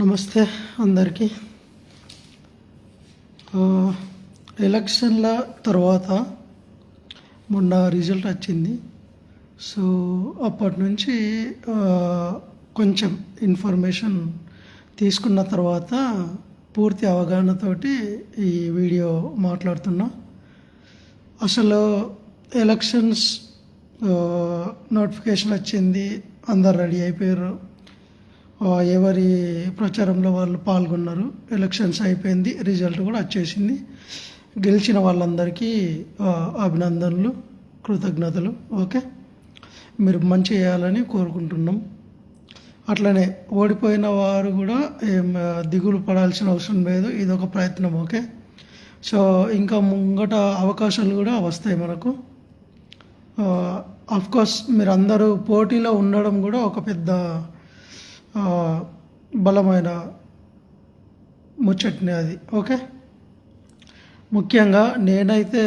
నమస్తే అందరికీ. ఎలక్షన్ల తర్వాత మొన్న రిజల్ట్ వచ్చింది. సో అప్పటి నుంచి కొంచెం ఇన్ఫర్మేషన్ తీసుకున్న తర్వాత పూర్తి అవగాహనతోటి ఈ వీడియో మాట్లాడుతున్నా. అసలు ఎలక్షన్స్ నోటిఫికేషన్ వచ్చింది అందరు రెడీ అయిపోయారు. ఎవరి ప్రచారంలో వాళ్ళు పాల్గొన్నారు ఎలక్షన్స్ అయిపోయింది రిజల్ట్ కూడా వచ్చేసింది. గెలిచిన వాళ్ళందరికీ అభినందనలు కృతజ్ఞతలు ఓకే? మీరు మంచి చేయాలని కోరుకుంటున్నాం. అట్లనే ఓడిపోయిన వారు కూడా ఏం దిగులు పడాల్సిన అవసరం లేదు ఇది ఒక ప్రయత్నం ఓకే? సో ఇంకా ముంగట అవకాశాలు కూడా వస్తాయి మనకు. అఫ్కోర్స్ మీరు అందరూ పోటీలో ఉండడం కూడా ఒక పెద్ద బలమైన ముచ్చట్ని అది. ఓకే? ముఖ్యంగా నేనైతే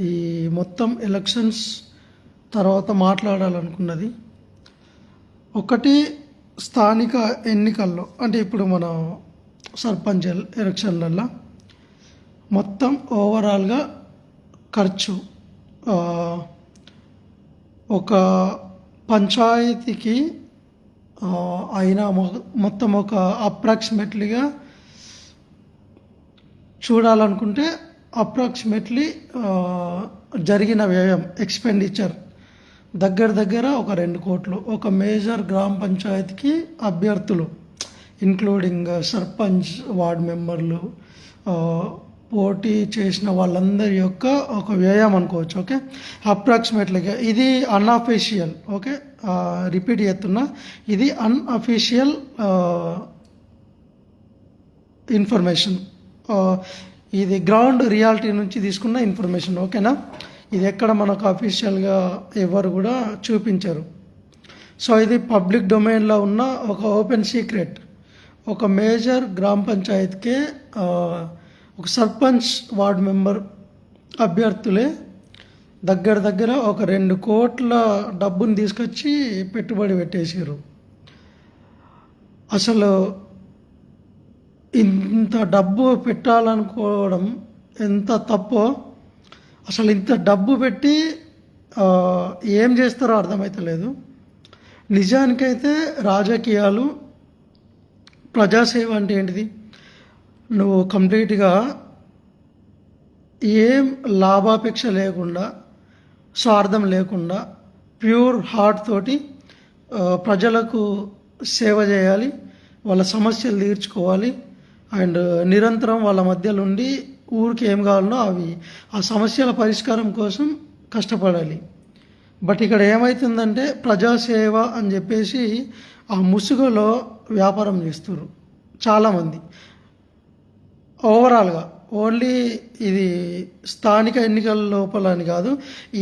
ఈ మొత్తం ఎలక్షన్స్ తర్వాత మాట్లాడాలనుకున్నది. ఒకటి స్థానిక ఎన్నికల్లో అంటే ఇప్పుడు మన సర్పంచ్ ఎలక్షన్లల్లో మొత్తం ఓవరాల్గా ఖర్చు ఒక పంచాయతీకి ఆయన మొత్తం ఒక అప్రాక్సిమేట్లీగా చూడాలనుకుంటే అప్రాక్సిమేట్లీ జరిగిన వ్యయం ఎక్స్పెండిచర్ దగ్గర దగ్గర ఒక రెండు కోట్లు. ఒక మేజర్ గ్రామ పంచాయతీకి అభ్యర్థులు ఇంక్లూడింగ్ సర్పంచ్ వార్డ్ మెంబర్లు పోటీ చేసిన వాళ్ళందరి యొక్క ఒక వ్యయం అనుకోవచ్చు ఓకే? అప్రాక్సిమేట్లీగా ఇది అన్అఫీషియల్ ఓకే? రిపీట్ చేస్తున్నా. ఇది అన్అఫీషియల్ ఇన్ఫర్మేషన్ ఇది గ్రౌండ్ రియాలిటీ నుంచి తీసుకున్న ఇన్ఫర్మేషన్ ఓకేనా? ఇది ఎక్కడ మనకు అఫీషియల్గా ఎవరు కూడా చూపించరు. సో ఇది పబ్లిక్ డొమైన్లో ఉన్న ఒక ఓపెన్ సీక్రెట్ ఒక మేజర్ గ్రామ పంచాయత్కే ఒక సర్పంచ్ వార్డ్ మెంబర్ అభ్యర్థులే దగ్గర దగ్గర ఒక రెండు కోట్ల డబ్బుని తీసుకొచ్చి పెట్టుబడి పెట్టేసారు అసలు ఇంత డబ్బు పెట్టాలనుకోవడం ఎంత తప్పో అసలు ఇంత డబ్బు పెట్టి ఏం చేస్తారో అర్థమవుతలేదు నిజానికైతే రాజకీయాలు ప్రజాసేవ అంటే ఏంటిది? నువ్వు కంప్లీట్గా ఏం లాభాపేక్ష లేకుండా స్వార్థం లేకుండా ప్యూర్ హార్ట్ తోటి ప్రజలకు సేవ చేయాలి వాళ్ళ సమస్యలు తీర్చుకోవాలి అండ్ నిరంతరం వాళ్ళ మధ్యలో ఉండి ఊరికి ఏం కావాలనో అవి ఆ సమస్యల పరిష్కారం కోసం కష్టపడాలి. బట్ ఇక్కడ ఏమవుతుందంటే ప్రజాసేవ అని చెప్పేసి ఆ ముసుగులో వ్యాపారం చేస్తారు చాలామంది. ఓవరాల్గా ఓన్లీ ఇది స్థానిక ఎన్నికల లోపల అని కాదు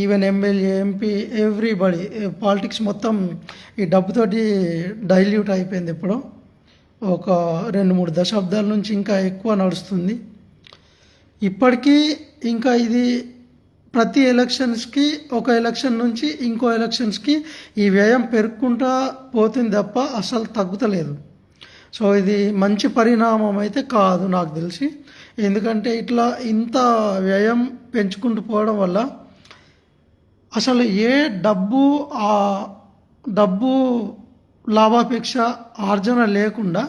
even MLA MP everybody politics మొత్తం ఈ డబ్బుతోటి డైల్యూట్ అయిపోయింది ఇప్పుడు. ఒక రెండు మూడు దశాబ్దాల నుంచి ఇంకా ఎక్కువ నడుస్తుంది. ఇప్పటికీ ఇంకా ఇది ప్రతి ఎలక్షన్స్కి ఒక ఎలక్షన్ నుంచి ఇంకో ఎలక్షన్స్కి ఈ వ్యయం పెరుక్కుంటా పోతుంది తప్ప అసలు తగ్గుతలేదు. సో ఇది మంచి పరిణామం అయితే కాదు నాకు తెలిసి. ఎందుకంటే ఇట్లా ఇంత వ్యయం పెంచుకుంటూ పోవడం వల్ల అసలు ఏ డబ్బు ఆ డబ్బు లాభాపేక్ష ఆర్జన లేకుండా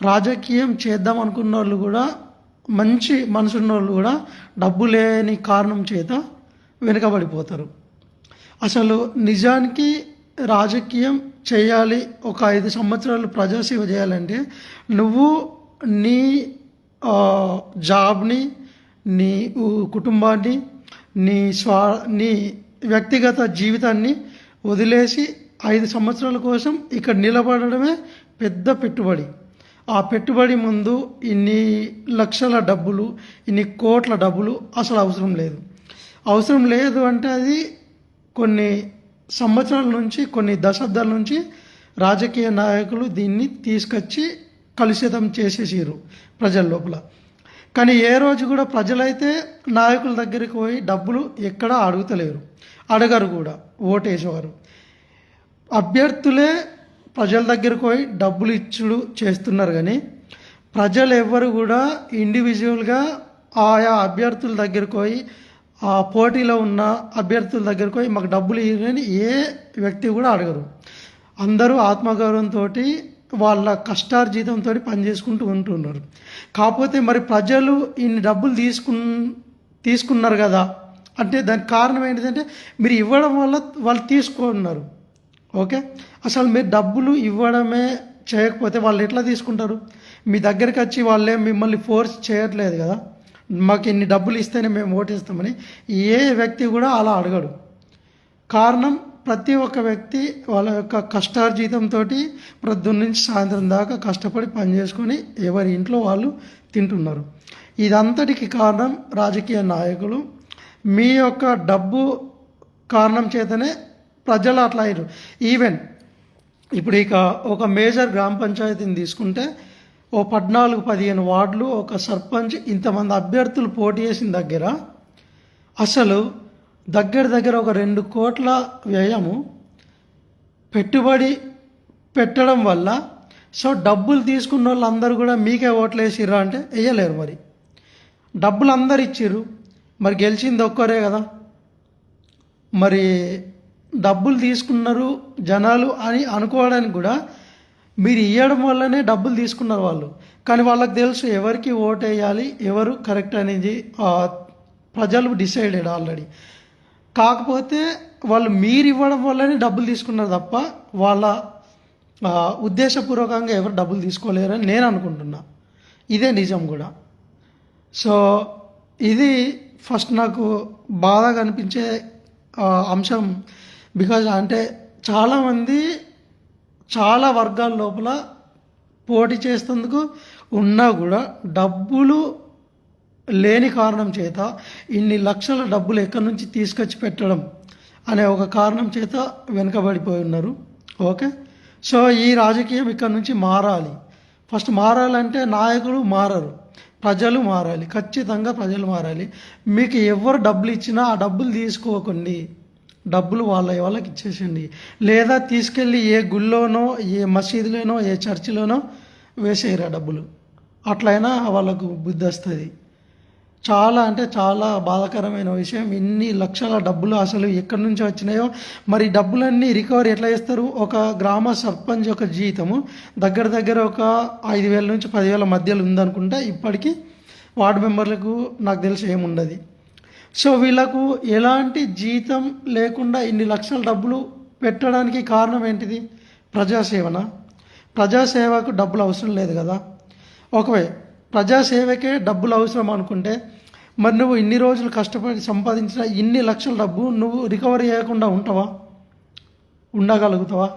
రాజకీయం చేద్దాం అనుకున్న వాళ్ళు కూడా మంచి మనసున్న వాళ్ళు కూడా డబ్బు లేని కారణం చేత వెనుకబడిపోతారు. అసలు నిజానికి రాజకీయం చేయాలి ఒక ఐదు సంవత్సరాలు ప్రజాసేవ చేయాలంటే నువ్వు నీ జాబ్ని నీ కుటుంబాన్ని నీ స్వా నీ వ్యక్తిగత జీవితాన్ని వదిలేసి ఐదు సంవత్సరాల కోసం ఇక్కడ నిలబడడమే పెద్ద పెట్టుబడి. ఆ పెట్టుబడి ముందు ఇన్ని లక్షల డబ్బులు ఇన్ని కోట్ల డబ్బులు అసలు అవసరం లేదు. అవసరం లేదు అంటే అది కొన్ని సంవత్సరాల నుంచి కొన్ని దశాబ్దాల నుంచి రాజకీయ నాయకులు దీన్ని తీసుకొచ్చి కలుషితం చేసేసారు ప్రజల లోపల. కానీ ఏ రోజు కూడా ప్రజలైతే నాయకుల దగ్గరికి పోయి డబ్బులు ఎక్కడా అడుగుతలేరు. అడగరు కూడా ఓటేసేవారు. అభ్యర్థులే ప్రజల దగ్గరకు పోయి డబ్బులు ఇచ్చుడు చేస్తున్నారు కానీ ప్రజలు ఎవ్వరు కూడా ఇండివిజువల్గా ఆయా అభ్యర్థుల దగ్గరకు పోయి ఆ పోటీలో ఉన్న అభ్యర్థుల దగ్గరకు పోయి మాకు డబ్బులు ఇవ్వని ఏ వ్యక్తి కూడా అడగరు. అందరూ ఆత్మగౌరవంతో వాళ్ళ కష్టార్జితంతో పనిచేసుకుంటూ ఉంటున్నారు. కాకపోతే మరి ప్రజలు ఇన్ని డబ్బులు తీసుకు తీసుకున్నారు కదా అంటే దానికి కారణం ఏంటిదంటే మీరు ఇవ్వడం వల్ల వాళ్ళు తీసుకున్నారు. ఓకే? అసలు మీరు డబ్బులు ఇవ్వడమే చేయకపోతే వాళ్ళు ఎట్లా తీసుకుంటారు? మీ దగ్గరికి వచ్చి వాళ్ళే మిమ్మల్ని ఫోర్స్ చేయట్లేదు కదా. మాకు ఇన్ని డబ్బులు ఇస్తేనే మేము ఓటేస్తామని ఏ వ్యక్తి కూడా అలా అడగడు. కారణం ప్రతి ఒక్క వ్యక్తి వాళ్ళ యొక్క కష్టార్జితంతో ప్రొద్దున్న నుంచి సాయంత్రం దాకా కష్టపడి పని చేసుకొని ఎవరి ఇంట్లో వాళ్ళు తింటున్నారు. ఇదంతటికి కారణం రాజకీయ నాయకులు. మీ యొక్క డబ్బు కారణం చేతనే ప్రజలు అట్లా అయ్యారు. ఈవెన్ ఇప్పుడు ఇక ఒక మేజర్ గ్రామ పంచాయతీని తీసుకుంటే ఓ పద్నాలుగు పదిహేను వార్డులు ఒక సర్పంచ్ ఇంతమంది అభ్యర్థులు పోటీ చేసిన దగ్గర అసలు దగ్గర దగ్గర ఒక రెండు కోట్ల వ్యయము పెట్టుబడి పెట్టడం వల్ల సో డబ్బులు తీసుకున్న వాళ్ళందరూ కూడా మీకే ఓట్లు వేసిర్రా అంటే వేయలేరు మరి. డబ్బులు అందరు ఇచ్చిర్రు మరి గెలిచింది ఒక్కరే కదా. మరి డబ్బులు తీసుకున్నారు జనాలు అని అనుకోవడానికి కూడా మీరు ఇవ్వడం వల్లనే డబ్బులు తీసుకున్నారు వాళ్ళు. కానీ వాళ్ళకి తెలుసు ఎవరికి ఓటు వేయాలి ఎవరు కరెక్ట్ అనేది ప్రజలు డిసైడెడ్ ఆల్రెడీ. కాకపోతే వాళ్ళు మీరు ఇవ్వడం వల్లనే డబ్బులు తీసుకున్నారు తప్ప వాళ్ళ ఉద్దేశపూర్వకంగా ఎవరు డబ్బులు తీసుకోలేరని నేను అనుకుంటున్నా. ఇదే నిజం కూడా. సో ఇది ఫస్ట్ నాకు బాధగా అనిపించే అంశం. బికాజ్ అంటే చాలామంది చాలా వర్గాల లోపల పోటీ చేసేందుకు ఉన్నా కూడా డబ్బులు లేని కారణం చేత ఇన్ని లక్షల డబ్బులు ఎక్కడి నుంచి తీసుకొచ్చి పెట్టడం అనే ఒక కారణం చేత వెనుకబడిపోయి ఉన్నారు. ఓకే? సో ఈ రాజకీయం ఇక్కడ నుంచి మారాలి. ఫస్ట్ మారాలంటే నాయకులు మారరు. ప్రజలు మారాలి. ఖచ్చితంగా ప్రజలు మారాలి. మీకు ఎవరు డబ్బులు ఇచ్చినా ఆ డబ్బులు తీసుకోకండి. డబ్బులు వాళ్ళ వాళ్ళకి ఇచ్చేసింది. లేదా తీసుకెళ్ళి ఏ గుళ్ళోనో ఏ మసీదులోనో ఏ చర్చిలోనో వేసేయరా డబ్బులు. అట్లయినా వాళ్ళకు బుద్ధి వస్తుంది. చాలా అంటే చాలా బాధాకరమైన విషయం. ఇన్ని లక్షల డబ్బులు అసలు ఎక్కడి నుంచి వచ్చినాయో మరి డబ్బులన్నీ రికవరీ ఎట్లా చేస్తారు? ఒక గ్రామ సర్పంచ్ యొక్క జీతము దగ్గర దగ్గర ఒక ఐదు వేల నుంచి పదివేల మధ్యలో ఉందనుకుంటే ఇప్పటికీ వార్డు మెంబర్లకు నాకు తెలిసి ఏముండదు. సో వీళ్ళకు ఎలాంటి జీతం లేకుండా ఇన్ని లక్షల డబ్బులు పెట్టడానికి కారణం ఏంటిది? ప్రజాసేవన. ప్రజాసేవకు డబ్బులు అవసరం లేదు కదా. ఒకవే ప్రజాసేవకే డబ్బులు అవసరం అనుకుంటే మరి నువ్వు ఇన్ని రోజులు కష్టపడి సంపాదించిన ఇన్ని లక్షల డబ్బు నువ్వు రికవరీ చేయకుండా ఉంటావా? ఉండగలుగుతావా?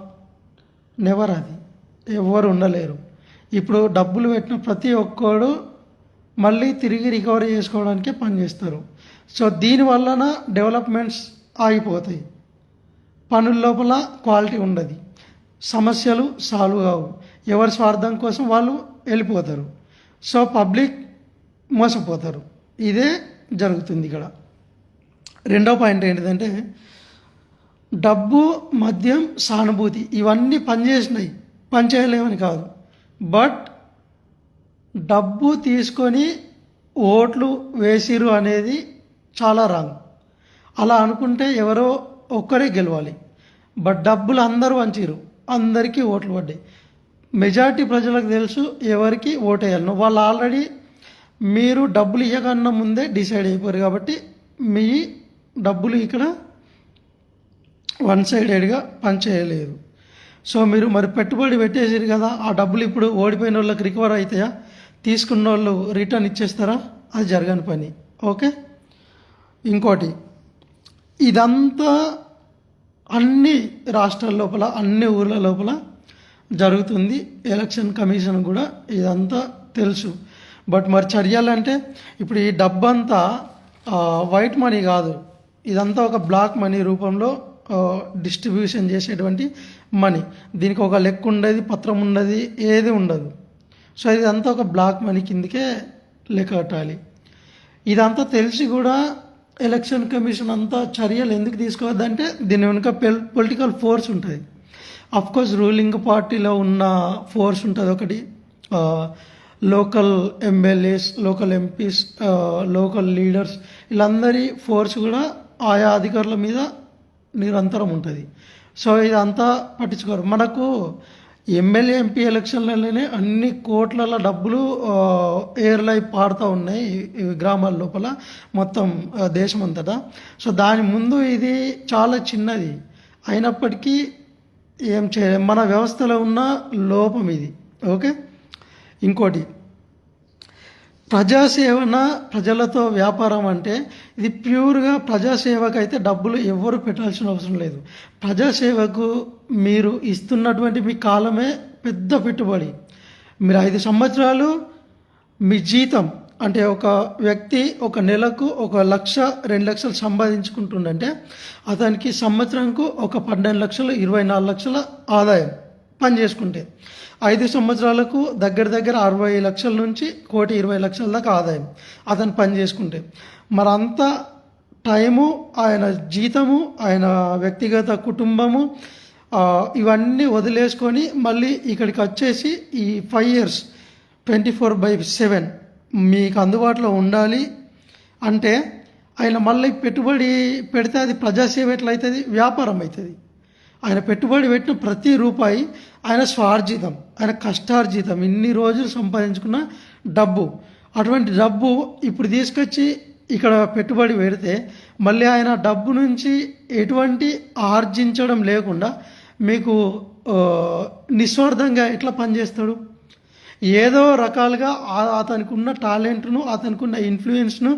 నెవర్ అది. ఎవరు ఉండలేరు. ఇప్పుడు డబ్బులు పెట్టిన ప్రతి ఒక్కడు మళ్ళీ తిరిగి రికవరీ చేసుకోవడానికే పనిచేస్తారు. సో దీని వలన డెవలప్మెంట్స్ ఆగిపోతాయి. పనుల లోపల క్వాలిటీ ఉండదు. సమస్యలు సాల్వ్ కావు. ఎవరి స్వార్థం కోసం వాళ్ళు వెళ్ళిపోతారు. సో పబ్లిక్ మోసపోతారు. ఇదే జరుగుతుంది ఇక్కడ. రెండో పాయింట్ ఏంటిదంటే డబ్బు మద్యం సానుభూతి ఇవన్నీ పనిచేసినాయి. పనిచేయలేమని కాదు. బట్ డబ్బు తీసుకొని ఓట్లు వేసిరు అనేది చాలా రాంగ్. అలా అనుకుంటే ఎవరో ఒక్కరే గెలవాలి. బట్ డబ్బులు అందరూ వంచిరు అందరికీ ఓట్లు పడ్డాయి. మెజారిటీ ప్రజలకు తెలుసు ఎవరికి ఓటు వేయాలను వాళ్ళు ఆల్రెడీ మీరు డబ్బులు ఇవ్వకన్నా ముందే డిసైడ్ అయిపోయారు కాబట్టి మీ డబ్బులు ఇక్కడ వన్ సైడెడ్గా పనిచేయలేదు. సో మీరు మరి పెట్టుబడి పెట్టేసారు కదా ఆ డబ్బులు ఇప్పుడు ఓడిపోయిన వాళ్ళకి రికవర్ అవుతాయా? తీసుకున్న వాళ్ళు రిటర్న్ ఇచ్చేస్తారా? అది జరగని పని. ఓకే? ఇంకోటి ఇదంతా అన్ని రాష్ట్రాల లోపల అన్ని ఊర్ల లోపల జరుగుతుంది. ఎలక్షన్ కమిషన్ కూడా ఇదంతా తెలుసు. బట్ మరి చర్యలంటే ఇప్పుడు ఈ డబ్బంతా వైట్ మనీ కాదు. ఇదంతా ఒక బ్లాక్ మనీ రూపంలో డిస్ట్రిబ్యూషన్ చేసేటువంటి మనీ. దీనికి ఒక లెక్క ఉండదు పత్రం ఉండదు ఏది ఉండదు. సో ఇదంతా ఒక బ్లాక్ మనీ కిందకే లెక్క కట్టాలి ఇదంతా తెలిసి కూడా ఎలక్షన్ కమిషన్ అంతా చర్యలు ఎందుకు తీసుకోవద్దంటే దీని వెనుక పొలిటికల్ ఫోర్స్ ఉంటుంది కోర్స్ రూలింగ్ పార్టీలో ఉన్న ఫోర్స్ ఉంటుంది ఒకటి. Local MLAs local MPs local leaders వీళ్ళందరి ఫోర్స్ కూడా ఆయా అధికారుల మీద నిరంతరం ఉంటుంది. సో ఇదంతా పట్టించుకోరు. మనకు ఎమ్మెల్యే ఎంపీ ఎలక్షన్లలోనే అన్ని కోట్ల డబ్బులు ఏర్లై పాడుతూ ఉన్నాయి గ్రామాల లోపల మొత్తం దేశం దేశమంతటా. సో దాని ముందు ఇది చాలా చిన్నది. అయినప్పటికీ ఏం చే మన వ్యవస్థలో ఉన్న లోపం ఇది. ఓకే? ఇంకోటి. ప్రజాసేవన ప్రజలతో వ్యాపారం అంటే ఇది ప్యూర్గా ప్రజాసేవకు అయితే డబ్బులు ఎవరు పెట్టాల్సిన అవసరం లేదు. ప్రజాసేవకు మీరు ఇస్తున్నటువంటి మీ కాలమే పెద్ద పెట్టుబడి. మీరు ఐదు సంవత్సరాలు మీ జీతం అంటే ఒక వ్యక్తి ఒక నెలకు ఒక లక్ష రెండు లక్షలు సంపాదించుకుంటుండంటే అతనికి సంవత్సరంకు ఒక పన్నెండు లక్షలు ఇరవై నాలుగు లక్షల ఆదాయం పని చేసుకుంటే ఐదు సంవత్సరాలకు దగ్గర దగ్గర అరవై లక్షల నుంచి కోటి ఇరవై లక్షల దాకా ఆదాయం అతను పని చేసుకుంటే మరి అంత టైము ఆయన జీతము ఆయన వ్యక్తిగత కుటుంబము ఇవన్నీ వదిలేసుకొని మళ్ళీ ఇక్కడికి వచ్చేసి ఈ five years twenty four by seven మీకు అందుబాటులో ఉండాలి. అంటే ఆయన మళ్ళీ పెట్టుబడి పెడితే అది ప్రజాసేవ ఎట్లయితుంది వ్యాపారం అవుతుంది ఆయన పెట్టుబడి పెట్టిన ప్రతి రూపాయి ఆయన స్వార్జితం ఆయన కష్టార్జితం. ఇన్ని రోజులు సంపాదించుకున్న డబ్బు. అటువంటి డబ్బు ఇప్పుడు తీసుకొచ్చి ఇక్కడ పెట్టుబడి పెడితే మళ్ళీ ఆయన డబ్బు నుంచి ఎటువంటి ఆర్జించడం లేకుండా మీకు నిస్వార్థంగా ఎట్లా పనిచేస్తాడు? ఏదో రకాలుగా అతనికి ఉన్న టాలెంట్ను అతనికి ఉన్న ఇన్ఫ్లుయెన్స్ను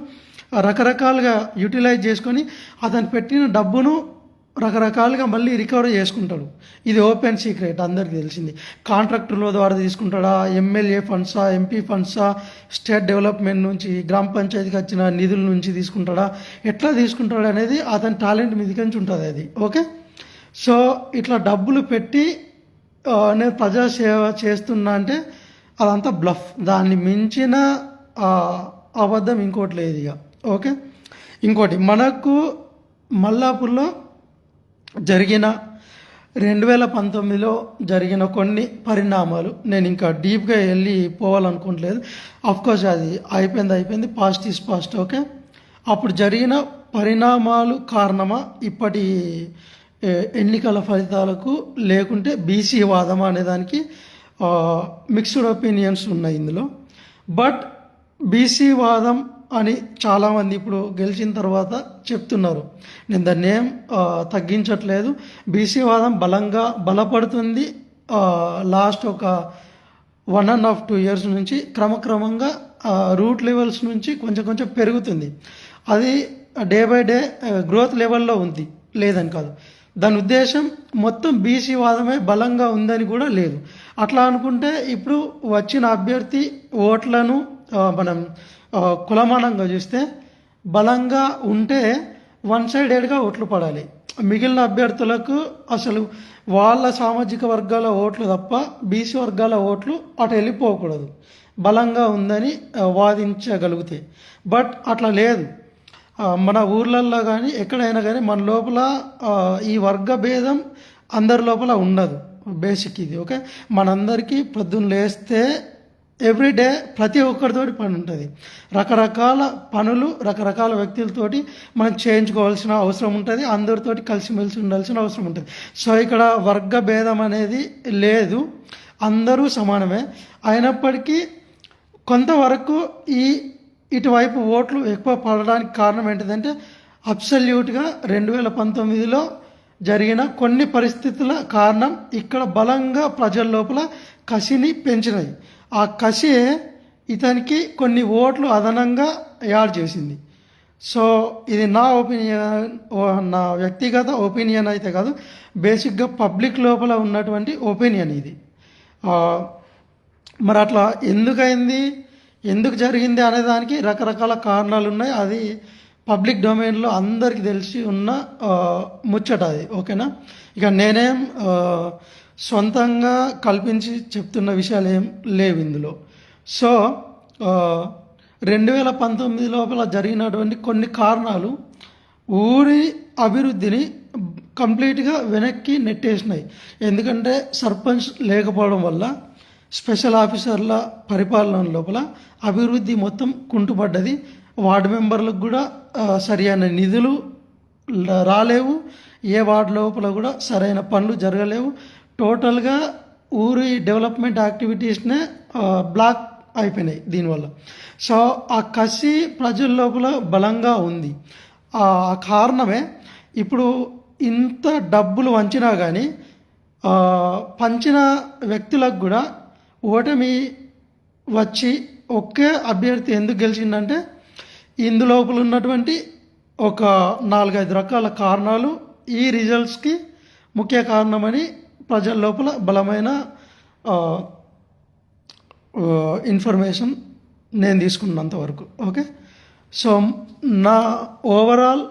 రకరకాలుగా యూటిలైజ్ చేసుకొని అతను పెట్టిన డబ్బును రకరకాలుగా మళ్ళీ రికవర్ చేసుకుంటాడు. ఇది ఓపెన్ సీక్రెట్ అందరికీ తెలిసింది. కాంట్రాక్టర్ల ద్వారా తీసుకుంటాడా? ఎమ్మెల్యే ఫండ్సా? ఎంపీ ఫండ్సా? స్టేట్ డెవలప్మెంట్ నుంచి గ్రామ పంచాయతీకి వచ్చిన నిధుల నుంచి తీసుకుంటాడా? ఎట్లా తీసుకుంటాడు అనేది అతని టాలెంట్ మీదకి నుంచి ఉంటుంది అది. ఓకే? సో ఇట్లా డబ్బులు పెట్టి నేను ప్రజాసేవ చేస్తున్నా అంటే అదంతా బ్లఫ్. దాన్ని మించిన అబద్ధం ఇంకోటి లేదు ఇక. ఓకే? ఇంకోటి మనకు మల్లాపూర్లో జరిగిన రెండు వేల పంతొమ్మిదిలో జరిగిన కొన్ని పరిణామాలు. నేను ఇంకా డీప్గా వెళ్ళి పోవాలనుకోవట్లేదు కోర్స్ అది అయిపోయింది అయిపోయింది. Past is past okay? అప్పుడు జరిగిన పరిణామాలు కారణమా? ఇప్పటి ఎన్నికల ఫలితాలకు లేకుంటే బీసీ వాదమా అనే దానికి మిక్స్డ్ ఒపీనియన్స్ ఉన్నాయి ఇందులో. బట్ బీసీ వాదం అని చాలామంది ఇప్పుడు గెలిచిన తర్వాత చెప్తున్నారు. నేను దాన్ని ఏం తగ్గించట్లేదు. బీసీ వాదం బలంగా బలపడుతుంది. లాస్ట్ ఒక one and half two years నుంచి క్రమక్రమంగా రూట్ లెవెల్స్ నుంచి కొంచెం కొంచెం పెరుగుతుంది. అది డే బై డే గ్రోత్ లెవెల్లో ఉంది. లేదని కాదు. దాని ఉద్దేశం మొత్తం బీసీ వాదమే బలంగా ఉందని కూడా లేదు. అట్లా అనుకుంటే ఇప్పుడు వచ్చిన అభ్యర్థి ఓట్లను మనం కులమానంగా చూస్తే బలంగా ఉంటే వన్ సైడెడ్గా ఓట్లు పడాలి. మిగిలిన అభ్యర్థులకు అసలు వాళ్ళ సామాజిక వర్గాల ఓట్లు తప్ప బీసీ వర్గాల ఓట్లు అటు వెళ్ళిపోకూడదు. బలంగా ఉందని వాదించగలిగితే. బట్ అట్లా లేదు. మన ఊర్లల్లో కానీ ఎక్కడైనా కానీ మన లోపల ఈ వర్గ భేదం అందరి లోపల ఉండదు. బేసిక్ ఇది ఓకే మనందరికీ పొద్దున్న లేస్తే ఎవ్రీడే ప్రతి ఒక్కరితోటి పని ఉంటుంది. రకరకాల పనులు రకరకాల వ్యక్తులతోటి మనం చేయించుకోవాల్సిన అవసరం ఉంటుంది. అందరితోటి కలిసిమెలిసి ఉండాల్సిన అవసరం ఉంటుంది. సో ఇక్కడ వర్గ భేదం అనేది లేదు. అందరూ సమానమే. అయినప్పటికీ కొంతవరకు ఈ ఇటువైపు ఓట్లు ఎక్కువ పడడానికి కారణం ఏంటిదంటే అబ్సల్యూట్గా రెండు వేల పంతొమ్మిదిలో జరిగిన కొన్ని పరిస్థితుల కారణం ఇక్కడ బలంగా ప్రజల లోపల కసిని పెంచినాయి. ఆ కసి ఇతనికి కొన్ని ఓట్లు అదనంగా యాడ్ చేసింది. సో ఇది నా ఒపీనియన్ నా వ్యక్తిగత ఒపీనియన్ అయితే కాదు బేసిక్గా పబ్లిక్ లోపల ఉన్నటువంటి ఒపీనియన్ ఇది. మరి అట్లా ఎందుకైంది? ఎందుకు జరిగింది అనే దానికి రకరకాల కారణాలు ఉన్నాయి. అది పబ్లిక్ డొమైన్లో అందరికీ తెలిసి ఉన్న ముచ్చట అది. ఓకేనా? ఇక నేనేం సొంతంగా కల్పించి చెప్తున్న విషయాలు ఏం లేవు ఇందులో. సో రెండు వేల పంతొమ్మిది లోపల జరిగినటువంటి కొన్ని కారణాలు ఊరి అభివృద్ధిని కంప్లీట్గా వెనక్కి నెట్టేసినాయి. ఎందుకంటే సర్పంచ్ లేకపోవడం వల్ల స్పెషల్ ఆఫీసర్ల పరిపాలన లోపల అభివృద్ధి మొత్తం కుంటుపడ్డది. వార్డు మెంబర్లకు కూడా సరైన నిధులు రాలేవు. ఏ వార్డు లోపల కూడా సరైన పనులు జరగలేవు. టోటల్గా ఊరి డెవలప్మెంట్ యాక్టివిటీస్నే బ్లాక్ అయిపోయినాయి దీనివల్ల. సో ఆ కసి ప్రజల లోపల బలంగా ఉంది. ఆ కారణమే ఇప్పుడు ఇంత డబ్బులు వంచినా కానీ పంచిన వ్యక్తులకు కూడా ఓటమి వచ్చి ఒకే అభ్యర్థి ఎందుకు గెలిచిందంటే ఇందులోపల ఉన్నటువంటి ఒక నాలుగైదు రకాల కారణాలు ఈ రిజల్ట్స్కి ముఖ్య కారణమని ప్రజల లోపల బలమైన ఇన్ఫర్మేషన్ నేను తీసుకున్నంత వరకు. ఓకే? సో నా ఓవరాల్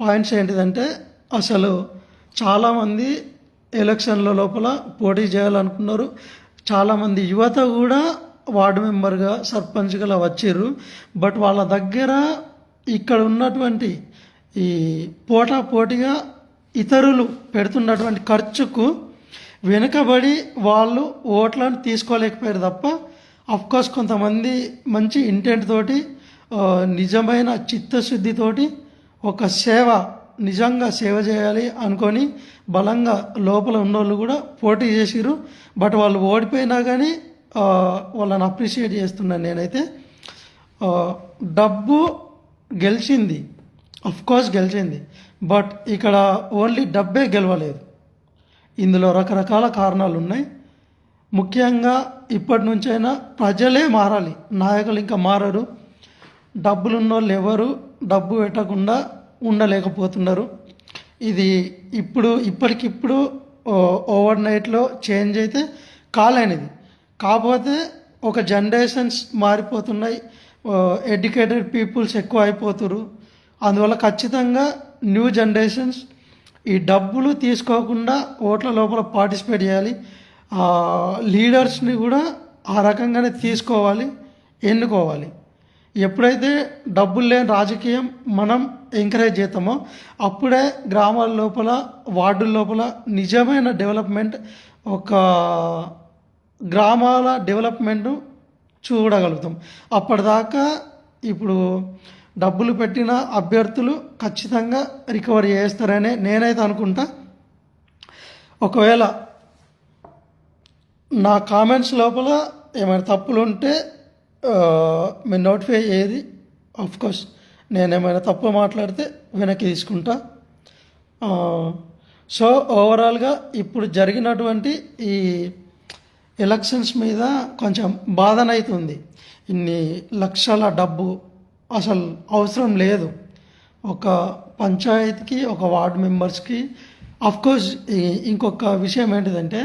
పాయింట్స్ ఏంటిదంటే అసలు చాలామంది ఎలక్షన్ల లోపల పోటీ చేయాలనుకున్నారు. చాలామంది యువత కూడా వార్డు మెంబర్గా సర్పంచ్గా వచ్చారు. బట్ వాళ్ళ దగ్గర ఇక్కడ ఉన్నటువంటి ఈ పోటా పోటీగా ఇతరులు పెడుతున్నటువంటి ఖర్చుకు వెనుకబడి వాళ్ళు ఓట్లను తీసుకోలేకపోయారు తప్ప అఫ్కోర్స్ కొంతమంది మంచి ఇంటెంట్ తోటి నిజమైన చిత్తశుద్ధితోటి ఒక సేవ నిజంగా సేవ చేయాలి అనుకొని బలంగా లోపల ఉన్నోళ్ళు కూడా పోటీ చేసిరు బట్ వాళ్ళు ఓడిపోయినా కానీ వాళ్ళని అప్రిషియేట్ చేస్తున్నాను నేనైతే. డబ్బు గెలిచింది. కోర్స్ గెలిచింది. బట్ ఇక్కడ ఓన్లీ డబ్బే గెలవలేదు. ఇందులో రకరకాల కారణాలు ఉన్నాయి ముఖ్యంగా ఇప్పటి నుంచైనా ప్రజలే మారాలి. నాయకులు ఇంకా మారరు. డబ్బులున్న వాళ్ళు ఎవరు? డబ్బు పెట్టకుండా ఉండలేకపోతున్నారు. ఇది ఇప్పుడు ఇప్పటికిప్పుడు ఓవర్ నైట్లో చేంజ్ అయితే కాలేనిది. కాకపోతే ఒక జనరేషన్స్ మారిపోతున్నాయి. ఎడ్యుకేటెడ్ పీపుల్స్ ఎక్కువ అయిపోతున్నారు అందువల్ల ఖచ్చితంగా న్యూ జనరేషన్స్ ఈ డబ్బులు తీసుకోకుండా ఓట్ల లోపల పార్టిసిపేట్ చేయాలి. ఆ, లీడర్స్ని కూడా ఆ రకంగానే తీసుకోవాలి ఎన్నుకోవాలి. ఎప్పుడైతే డబ్బులు లేని రాజకీయం మనం ఎంకరేజ్ చేస్తామో అప్పుడే గ్రామాల లోపల వార్డుల లోపల నిజమైన డెవలప్మెంట్ ఒక గ్రామాల డెవలప్మెంట్ చూడగలుగుతాం. అప్పటిదాకా ఇప్పుడు డబ్బులు పెట్టిన అభ్యర్థులు ఖచ్చితంగా రికవరీ చేస్తారనే నేనైతే అనుకుంటా. ఒకవేళ నా కామెంట్స్ లోపల ఏమైనా తప్పులు ఉంటే మీరు నోటిఫై అయ్యేది కోర్స్ నేను ఏమైనా తప్పు మాట్లాడితే వెనక్కి తీసుకుంటా. సో ఓవరాల్గా ఇప్పుడు జరిగినటువంటి ఈ ఎలక్షన్స్ మీద కొంచెం బాధనైతుంది. ఇన్ని లక్షల డబ్బు అసలు అవసరం లేదు. ఒక పంచాయతీకి ఒక వార్డు మెంబర్స్కి. కోర్స్ ఇంకొక విషయం ఏంటిదంటే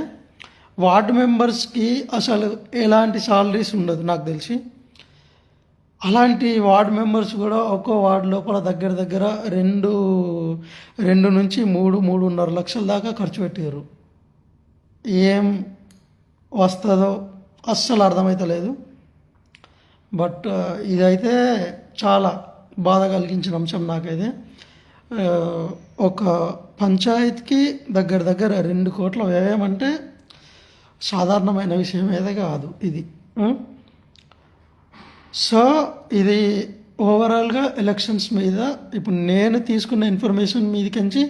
వార్డు మెంబర్స్కి అసలు ఎలాంటి సాలరీస్ ఉండదు నాకు తెలిసి. అలాంటి వార్డు మెంబర్స్ కూడా ఒక్కో వార్డు లోపల దగ్గర దగ్గర రెండు రెండు నుంచి మూడు మూడున్నర లక్షల దాకా ఖర్చు పెట్టారు. ఏం వస్తుందో అస్సలు అర్థమైతలేదు బట్ ఇదైతే చాలా బాధ కలిగించిన అంశం నాకైతే. ఒక పంచాయత్కి దగ్గర దగ్గర రెండు కోట్ల వ్యయం అంటే సాధారణమైన విషయం ఏదే కాదు ఇది. సో ఇది ఓవరాల్గా ఎలక్షన్స్ మీద ఇప్పుడు నేను తీసుకున్న ఇన్ఫర్మేషన్ మీదకించి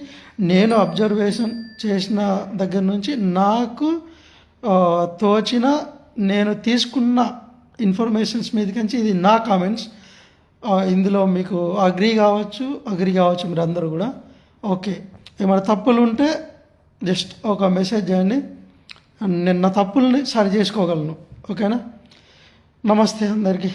నేను అబ్జర్వేషన్ చేసిన దగ్గర నుంచి నాకు తోచిన నేను తీసుకున్న ఇన్ఫర్మేషన్స్ మీదకించి ఇది నా కామెంట్స్ ఇందులో మీకు అగ్రి కావచ్చు అగ్రి కావచ్చు మీరు అందరూ కూడా. ఓకే. ఏమైనా తప్పులు ఉంటే జస్ట్ ఒక మెసేజ్ చేయండి. నిన్న తప్పుల్ని సరి చేసుకోగలను. ఓకేనా? నమస్తే అందరికీ.